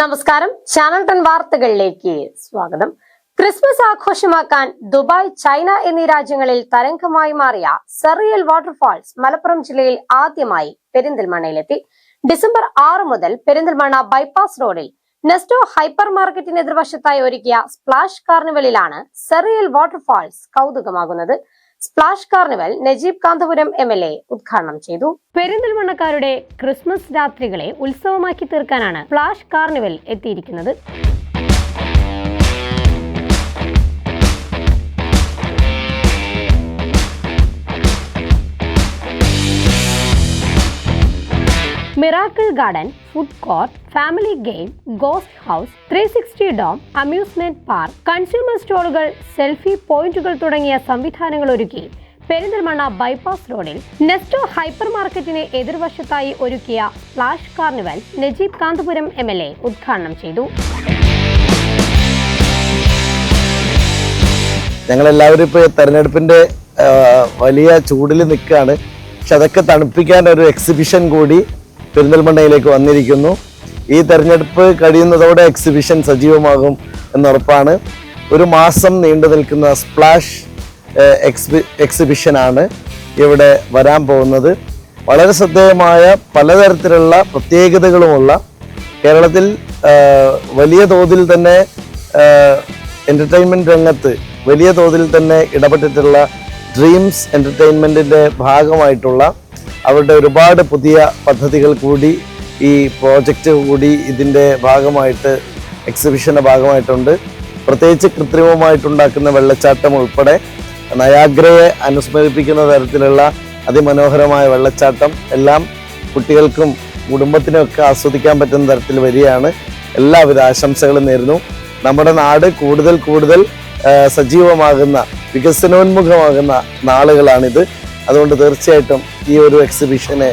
നമസ്കാരം. Channel ton വാർത്തകളിലേക്ക് സ്വാഗതം. ക്രിസ്മസ് ആഘോഷമാക്കാൻ ദുബായ് ചൈന എന്നീ രാജ്യങ്ങളിൽ തരംഗമായി മാറിയ സെറിയൽ വാട്ടർഫാൾസ് മലപ്പുറം ജില്ലയിൽ ആദ്യമായി പെരിന്തൽമണ്ണയിലെത്തി. ഡിസംബർ ആറ് മുതൽ പെരിന്തൽമണ്ണ ബൈപ്പാസ് റോഡിൽ നെസ്റ്റോ ഹൈപ്പർ മാർക്കറ്റിന് എതിർവശത്തായി ഒരുക്കിയ സ്പ്ലാഷ് കാർണിവലിലാണ് serial waterfalls കൗതുകമാകുന്നത്. Splash carnival Najeeb Kanthapuram M L A ഉദ്ഘാടനം ചെയ്തു. പെരിന്തൽമണ്ണക്കാരുടെ ക്രിസ്മസ് രാത്രികളെ ഉത്സവമാക്കി തീർക്കാനാണ് സ്പ്ലാഷ് കാർണിവൽ എത്തിയിരിക്കുന്നത്. Miracle garden food court family game ghost house three sixty dome amusement park consumer സ്റ്റോളുകൾ selfie പോയിന്റുകൾ തുടങ്ങിയ സംവിധാനങ്ങൾ ഒരുക്കി. പെരിന്തൽമണ്ണ ബൈപ്പാസ് റോഡിൽ നെസ്റ്റോ ഹൈപ്പർ മാർക്കറ്റിന് എതിർവശത്തായി ഒരുക്കിയ flash carnival Najeeb Kanthapuram M L A ഉദ്ഘാടനം ചെയ്തു. ഞങ്ങളെല്ലാവരും ഇപ്പോൾ തെരഞ്ഞെടുപ്പിന്റെ ആ, വലിയ ചൂടിൽ നിൽക്കുകയാണ്. പക്ഷെ അതൊക്കെ തണുപ്പിക്കാൻ ഒരു എക്സിബിഷൻ കൂടി പെരിന്തൽമണ്ണയിലേക്ക് വന്നിരിക്കുന്നു. ഈ തെരഞ്ഞെടുപ്പ് കഴിയുന്നതോടെ എക്സിബിഷൻ സജീവമാകും എന്നുറപ്പാണ്. ഒരു മാസം നീണ്ടു നിൽക്കുന്ന സ്പ്ലാഷ് എക്സിബി എക്സിബിഷനാണ് ഇവിടെ വരാൻ പോകുന്നത്. വളരെ ശ്രദ്ധേയമായ പലതരത്തിലുള്ള പ്രത്യേകതകളുമുള്ള കേരളത്തിൽ വലിയ തോതിൽ തന്നെ എന്റർടൈൻമെന്റ് രംഗത്ത് വലിയ തോതിൽ തന്നെ ഇടപെട്ടിട്ടുള്ള ഡ്രീംസ് എന്റർടൈൻമെന്റിന്റെ ഭാഗമായിട്ടുള്ള അവരുടെ ഒരുപാട് പുതിയ പദ്ധതികൾ കൂടി ഈ പ്രോജക്റ്റ് കൂടി ഇതിന്റെ ഭാഗമായിട്ട് എക്സിബിഷന്റെ ഭാഗമായിട്ടുണ്ട്. പ്രത്യേകിച്ച് കൃത്രിമമായിട്ടുണ്ടാക്കുന്ന വെള്ളച്ചാട്ടം ഉൾപ്പെടെ നയാഗ്രയെ അനുസ്മരിപ്പിക്കുന്ന തരത്തിലുള്ള അതിമനോഹരമായ വെള്ളച്ചാട്ടം എല്ലാം കുട്ടികൾക്കും കുടുംബത്തിനൊക്കെ ആസ്വദിക്കാൻ പറ്റുന്ന തരത്തിൽ വരികയാണ്. എല്ലാവിധ ആശംസകളും നേരുന്നു. നമ്മുടെ നാട് കൂടുതൽ കൂടുതൽ സജീവമാകുന്ന വികസനോന്മുഖമാകുന്ന നാളുകളാണിത്. അതുകൊണ്ട് തീർച്ചയായിട്ടും ഈ ഒരു എക്സിബിഷന്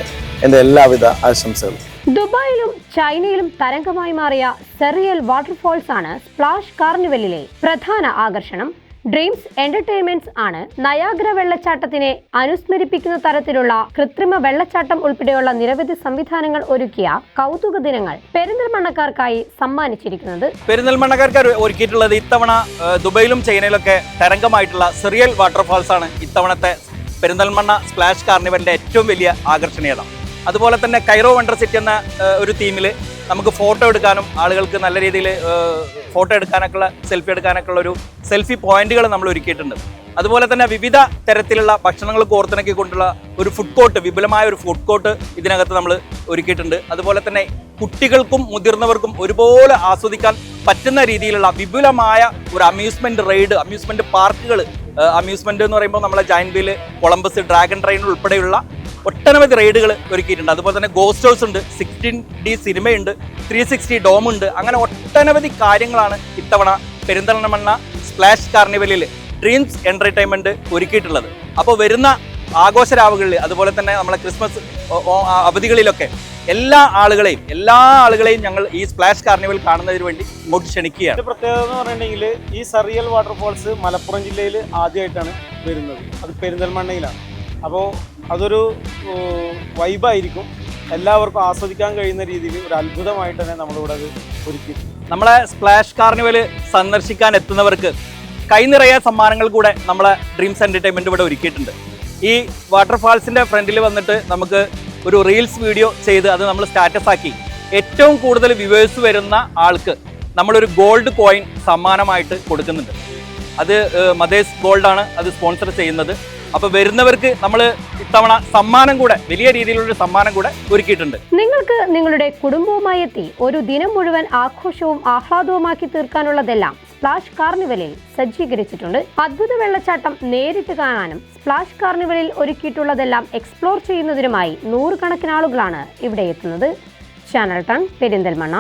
എന്റെ എല്ലാവിധ ആശംസകളും. ദുബായിലും ചൈനയിലും തരംഗമായി മാറിയ സെറിയൽ വാട്ടർഫോൾസ് ആണ് സ്പ്ലാഷ് കാർണിവലിലെ പ്രധാന ആകർഷണം. ഡ്രീംസ് എന്റർടൈൻമെന്റ്സ് ആണ് നയാഗ്ര വെള്ളച്ചാട്ടത്തിനെ അനുസ്മരിപ്പിക്കുന്ന തരത്തിലുള്ള കൃത്രിമ വെള്ളച്ചാട്ടം ഉൾപ്പെടെയുള്ള നിരവധി സംവിധാനങ്ങൾ ഒരുക്കിയ കൗതുക ദിനങ്ങൾ പെരിന്തൽമണ്ണക്കാർക്കായി സമ്മാനിച്ചിരിക്കുന്നത്. പെരിന്തൽമണ്ണക്കാർക്ക് ഒരുക്കിയിട്ടുള്ളത് ഇത്തവണ ദുബൈയിലും ചൈനയിലൊക്കെ തരംഗമായിട്ടുള്ള സെറിയൽ വാട്ടർഫോൾസ് ആണ് ഇത്തവണത്തെ പെരിന്തൽമണ്ണ സ്പ്ലാഷ് കാർണിവലിന്റെ ഏറ്റവും വലിയ ആകർഷണീയത. അതുപോലെ തന്നെ കൈറോ വണ്ടർ സിറ്റി എന്ന ഒരു തീമിൽ നമുക്ക് ഫോട്ടോ എടുക്കാനും ആളുകൾക്ക് നല്ല രീതിയിൽ ഫോട്ടോ എടുക്കാനൊക്കെയുള്ള സെൽഫി എടുക്കാനൊക്കെയുള്ള ഒരു സെൽഫി പോയിന്റുകൾ നമ്മൾ ഒരുക്കിയിട്ടുണ്ട്. അതുപോലെ തന്നെ വിവിധ തരത്തിലുള്ള ഭക്ഷണങ്ങൾ കോർത്തിണക്കി കൊണ്ടുള്ള ഒരു ഫുഡ് കോർട്ട് വിപുലമായ ഒരു ഫുഡ് കോർട്ട് ഇതിനകത്ത് നമ്മൾ ഒരുക്കിയിട്ടുണ്ട്. അതുപോലെ തന്നെ കുട്ടികൾക്കും മുതിർന്നവർക്കും ഒരുപോലെ ആസ്വദിക്കാൻ പറ്റുന്ന രീതിയിലുള്ള വിപുലമായ ഒരു അമ്യൂസ്മെന്റ് റൈഡ് അമ്യൂസ്മെന്റ് പാർക്കുകൾ അമ്യൂസ്മെന്റ് എന്ന് പറയുമ്പോൾ നമ്മളെ വീൽ കൊളംബസ് ഡ്രാഗൺ ട്രെയിൻ ഉൾപ്പെടെയുള്ള ഒട്ടനവധി റൈഡുകൾ ഒരുക്കിയിട്ടുണ്ട്. അതുപോലെ തന്നെ ഗോസ്റ്റ് ഹൗസ് ഉണ്ട് സിക്സ്റ്റീൻ ഡി സിനിമയുണ്ട് ത്രീ സിക്സ്റ്റി ഡോം ഉണ്ട്. അങ്ങനെ ഒട്ടനവധി കാര്യങ്ങളാണ് ഇത്തവണ പെരിന്തൽമണ്ണ സ്പ്ലാഷ് കാർണിവലിൽ ഡ്രീംസ് എന്റർടൈൻമെന്റ് ഒരുക്കിയിട്ടുള്ളത്. അപ്പോൾ വരുന്ന ആഘോഷരാവുകളിൽ അതുപോലെ തന്നെ നമ്മളെ ക്രിസ്മസ് അവധികളിലൊക്കെ എല്ലാ ആളുകളെയും എല്ലാ ആളുകളെയും ഞങ്ങൾ ഈ സ്പ്ലാഷ് കാർണിവൽ കാണുന്നതിന് വേണ്ടി ഇങ്ങോട്ട് ക്ഷണിക്കുകയാണ്. പ്രത്യേകത എന്ന് പറഞ്ഞിട്ടുണ്ടെങ്കിൽ ഈ സറിയൽ വാട്ടർഫോൾസ് മലപ്പുറം ജില്ലയിൽ ആദ്യമായിട്ടാണ് വരുന്നത്. അത് പെരിന്തൽമണ്ണയിലാണ്. അപ്പോൾ അതൊരു വൈബായിരിക്കും എല്ലാവർക്കും ആസ്വദിക്കാൻ കഴിയുന്ന രീതിയിൽ ഒരു അത്ഭുതമായിട്ട് തന്നെ നമ്മളിവിടെ അത് ഒരുക്കി. നമ്മളെ സ്പ്ലാഷ് കാർണിവൽ സന്ദർശിക്കാൻ എത്തുന്നവർക്ക് കൈനിറയ സമ്മാനങ്ങൾ കൂടെ നമ്മളെ ഡ്രീംസ് എന്റർടൈൻമെന്റ് ഇവിടെ ഒരുക്കിയിട്ടുണ്ട്. ഈ വാട്ടർഫാൾസിന്റെ ഫ്രണ്ടിൽ വന്നിട്ട് നമുക്ക് ഒരു റീൽസ് വീഡിയോ ചെയ്ത് അത് നമ്മൾ സ്റ്റാറ്റസ് ആക്കി. ഏറ്റവും കൂടുതൽ വ്യൂവേഴ്സ് വരുന്ന ആൾക്ക് നമ്മളൊരു ഗോൾഡ് കോയിൻ സമ്മാനമായിട്ട് കൊടുക്കുന്നുണ്ട്. അത് മദേഴ്സ് ഗോൾഡാണ് അത് സ്പോൺസർ ചെയ്യുന്നത്. അപ്പോൾ വരുന്നവർക്ക് നമ്മൾ ഇത്തവണ സമ്മാനം കൂടെ വലിയ രീതിയിലുള്ള സമ്മാനം കൂടെ ഒരുക്കിയിട്ടുണ്ട്. നിങ്ങൾക്ക് നിങ്ങളുടെ കുടുംബവുമായി എത്തി ഒരു ദിനം മുഴുവൻ ആഘോഷവും ആഹ്ലാദവുമാക്കി തീർക്കാനുള്ളതെല്ലാം സ്പ്ലാഷ് കാർണിവലിൽ സജ്ജീകരിച്ചിട്ടുണ്ട്. അദ്ഭുത വെള്ളച്ചാട്ടം നേരിട്ട് കാണാനും സ്പ്ലാഷ് കാർണിവലിൽ ഒരുക്കിയിട്ടുള്ളതെല്ലാം എക്സ്പ്ലോർ ചെയ്യുന്നതിനുമായി നൂറുകണക്കിന് ആളുകളാണ് ഇവിടെ എത്തുന്നത്. Channel ton Perinthalmanna